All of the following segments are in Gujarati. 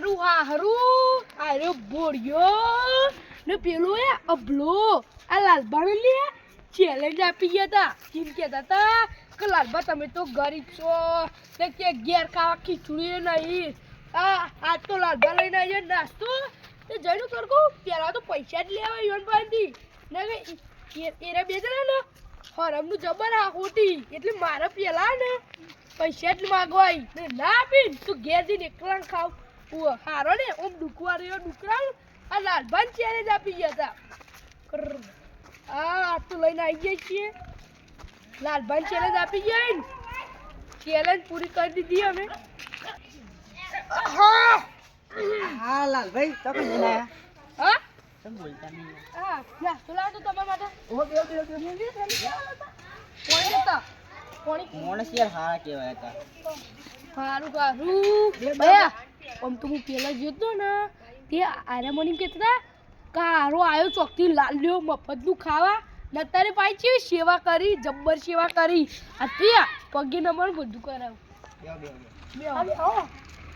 મારું હારું. આર્યો બોળ્યો. ને પેલો એ અભલો આ લાલબાને લે ચેલેન્જ આપી ગયા તા. કેમ કહેતા તા કે લાલબા, તમે તો ગરીબ છો. ને કે ઘેર ખાવા ખીચડી નહીં. આ આજ તો લાલબા લઈને આવીએ નાસ્તો. તે જઈને કરકો પેલા તો પૈસા જ લેવા યોન પાસેથી ને કે એ- એરા બે જણા ને હરમનું જબર આ ખોટી એટલે મારે પેલા ને પૈસા જ માગવાય. ને ના આપીને તું ઘેર જઈને એકલા ખાવ. ઉવ્વ, હારો ને ઓમ ડુકવા રહ્યો ડુકરાવ આ લાલભાન જ આપી ગયા હતા. આ તો લઈને આવી ગયા છીએ. લાલભાન ચેલેન્જ આપી ગયા ને ચેલેન્જ પૂરી કરી દીધી અમે. હા. હા લાલભાઈ તો કઈ લઈને આયા. હા? તમે બોલતા નહીં? હા યા તો લાવ તો તમારા માટે. ઓ બે બે બે કોણ લેતા કોણ માણસ યાર હા કેવાય હતા. હારું કારું ભયા આમ તો હું પેલા જોતો ને તે આરે મને કહેતા કારો આવ્યો ચોકથી લાલ્યો મફતનું ખાવા. ને અત્યારે પાછી સેવા કરી જબ્બર સેવા કરી. અત્યારે પગે નમણ બધું કરાવ.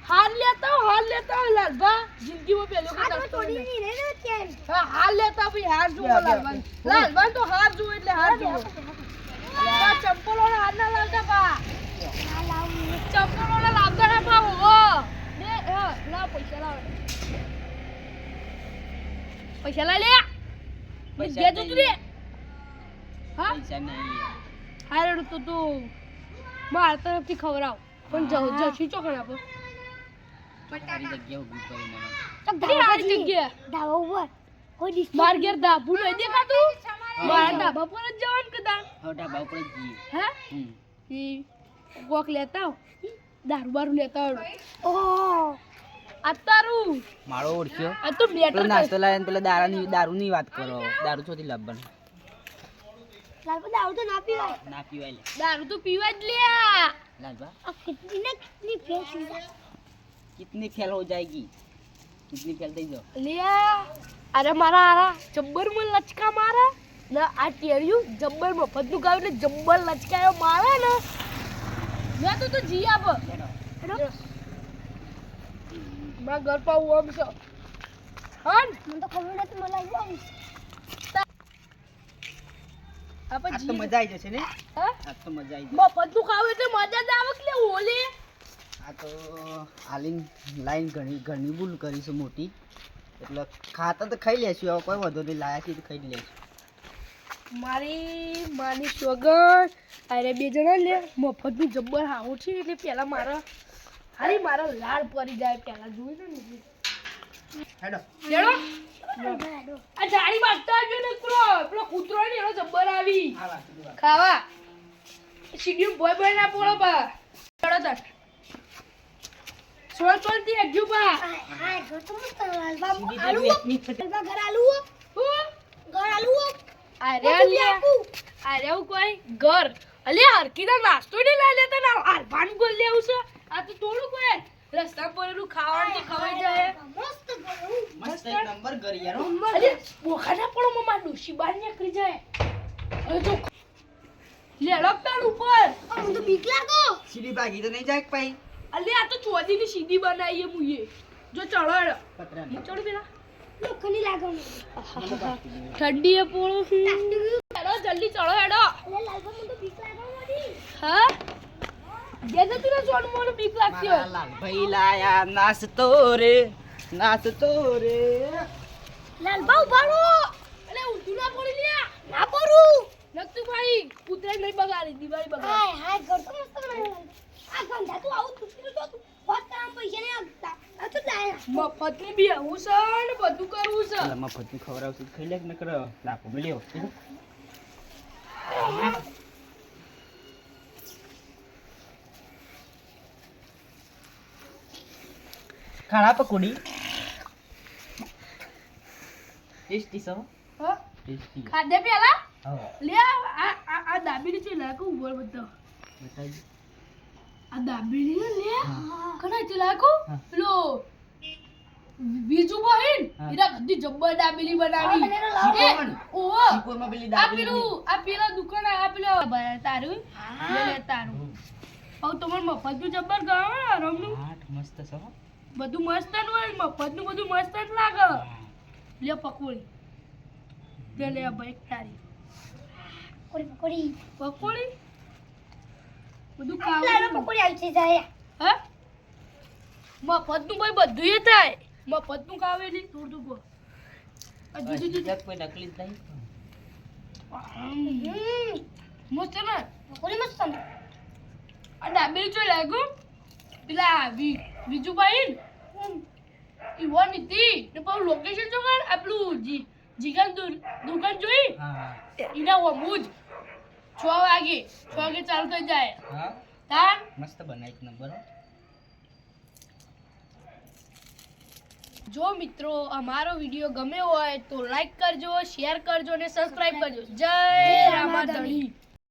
હાલ લેતા હો, હાર લેતા લાલભા. જિંદગીમાં પેલો કોઈ નાસ્તો નહીં. હા હાર લેતા ભાઈ હાર જો બે, બે, લાલભાન લાલભાન તો હાર જો એટલે હાર જુઓ આ ચંપલો હાર ના લાવતા પા ચંપલો લાવતા ના પા ઓ ને હા, લાવ પૈસા લાવ. પૈસા લાવ લે. પૈસા પૈસા તો લે હા? પૈસા નહીં. હારે તો તું. મારા તરફથી ખવડાવ. પણ જવ જશી ચોકડ આપો તારી જગ્યા ઊભી કરી મને. ચકરી હારી જગ્યા? માર ઘેર ધાબુ નહીં દેખાતું મારા ધાબા પર જ જવાનું. હટા ભાવ પડે જઈએ. હા? હમ. કોક લેતા દારૂ બારું લેતા ઓ. અતારું મારો ઓળખ્યો? આ તો બેટર નાસ્તો લાવીને પેલા દારાની દારૂની વાત કરો. દારૂ છોથી લાભન લાલબા દારૂ તો ના પીવાય. ના પીવાય લે. દારૂ તો પીવા જ લ્યા. લાલબા આ કેટલી ને કેટલી ફેલ થઈ જાય. કેટલી ફેલ હો જાયગી? કેટલી ફેલ થઈ જાવ લ્યા. અરે મારા આરા જબ્બર મને લચકા મારા. ના આ ટેરિયું જબ્બર મફતનું ગાવ એટલે જબ્બર લચકાયો મારે ને. મેં તો તો જી આપ. મારા ઘર પર હું છો. હા મને તો ખબર નથી મને આવ્યું આપ તો મજા આવી જશે ને? હા? તો મજા આવી જશે. મફતનું ખાવ એટલે મજા જ આવે કે હોલી આ તો હાલીન લાઈન ઘણી ઘણી ભૂલ કરીશું મોટી. એટલે ખાતા તો ખાઈ લેશું હવે કોઈ વધુ નહીં લાયા છે તો ખાઈ લેશું. મારી માની સોગર અરે બે જણા લે મફતનું જબ્બર હાવું છે એટલે પેલા મારા હારી મારો લાડ પડી જાય પેલા જોઈ લો ને હેડો. હેડો. આ જાડી બાટતા આવ્યો ને પેલો પેલો કૂતરો ને એનો જબ્બર આવી. ખાવા. સીડીયું બોય બોય ના પોળો પા ચડો તાર સોળ સોળથી એકજુ પા જો તો વેચની જ આલુ ઘર લે અરે હું કોઈ ઘર. અલે હરકી ના નાસ્તો ને લઈ લેતા ના આરભાન ગોલ લેવું છે? આ તો થોડું કોઈ રસ્તા પર એનું ખાવાનું તો ખવાઈ જાય. મસ્ત એક નંબર ઘર યાર અરે બોખા ના મમ્મા ડોશી નીકળી જાય. અરે જો લેડો પેન ઉપર. સીધી ભાગી તો નહીં જાય પાઈ અલે આ તો ચોદી ની સીધી બનાવીએ મુએ જો ચડો પતરા ચડો પેલા. મને બાકી દીધું. ઠંડી એ પોળો હેડો જલ્દી ચડો હેડો. હા? જેને તું સોન મોર બીક લાગતી હોય. લાલભાઈ લાયા નાસ્તો રે નાસ્તો રે. લાલબા ઉભારો અલે ઊંધું ના પડી લ્યા ના પરું નકતું ભાઈ કૂતરા નહીં બગાડી દિવાળી બગાડી. મફત ની બી આવું છે ને બધું કરવું છે. મફતની ખવડાવશું ખાઈ લે નકર લાપો મેલ્યો ખાડા પકોડી. ટેસ્ટી ટેસ્ટી ખાધે પેલા? લે આ આ- દાબીની છે લાગુ ઉભર બધો. બતાવી આ દાબીની છે લે. કના છે લાગુ હા. બીજું બહેન. એના બધી જબ્બર દાબેલી બનાવી? ઓહો. પેલી આ પેલું આ પેલા દુકાન આ પેલો તારું લે લે તારું. હવે તમારે મફતનું જબ્બર ગાવા રમનું? હાટ મસ્ત છે બધું મસ્ત ન હોય મફતનું બધું મસ્ત જ લાગે. લે પકોડી. લે લે ભાઈ તારી. પકોડી પકોડી. પકોડી? બધું ખાવાનું પકોડી આવી છે જાય. હે? મફતનું ભાઈ બધું એ થાય. મફતનું કાવે નહીં. આ જુદું જુદું કોઈ તકલીફ નહીં. હમ મસ્ત ને? મસ્ત છે. આ ડાબેલી લાગ્યું પેલા વી વિજુભાઈ ને? હમ. ઈવન હતી ને પાછું લોકેશન જો કર આપણું જી જીગન દુ- દુકાન જોઈ? હા. એના વમું જ. છ વાગે છ વાગે ચાલુ થઈ જાય. હા. તાન મસ્ત બનાય એક નંબર જો મિત્રો અમારો વીડિયો ગમ્યો હોય તો લાઈક કરજો શેર કરજો અને સબસ્ક્રાઇબ કરજો. જય રામાધણી.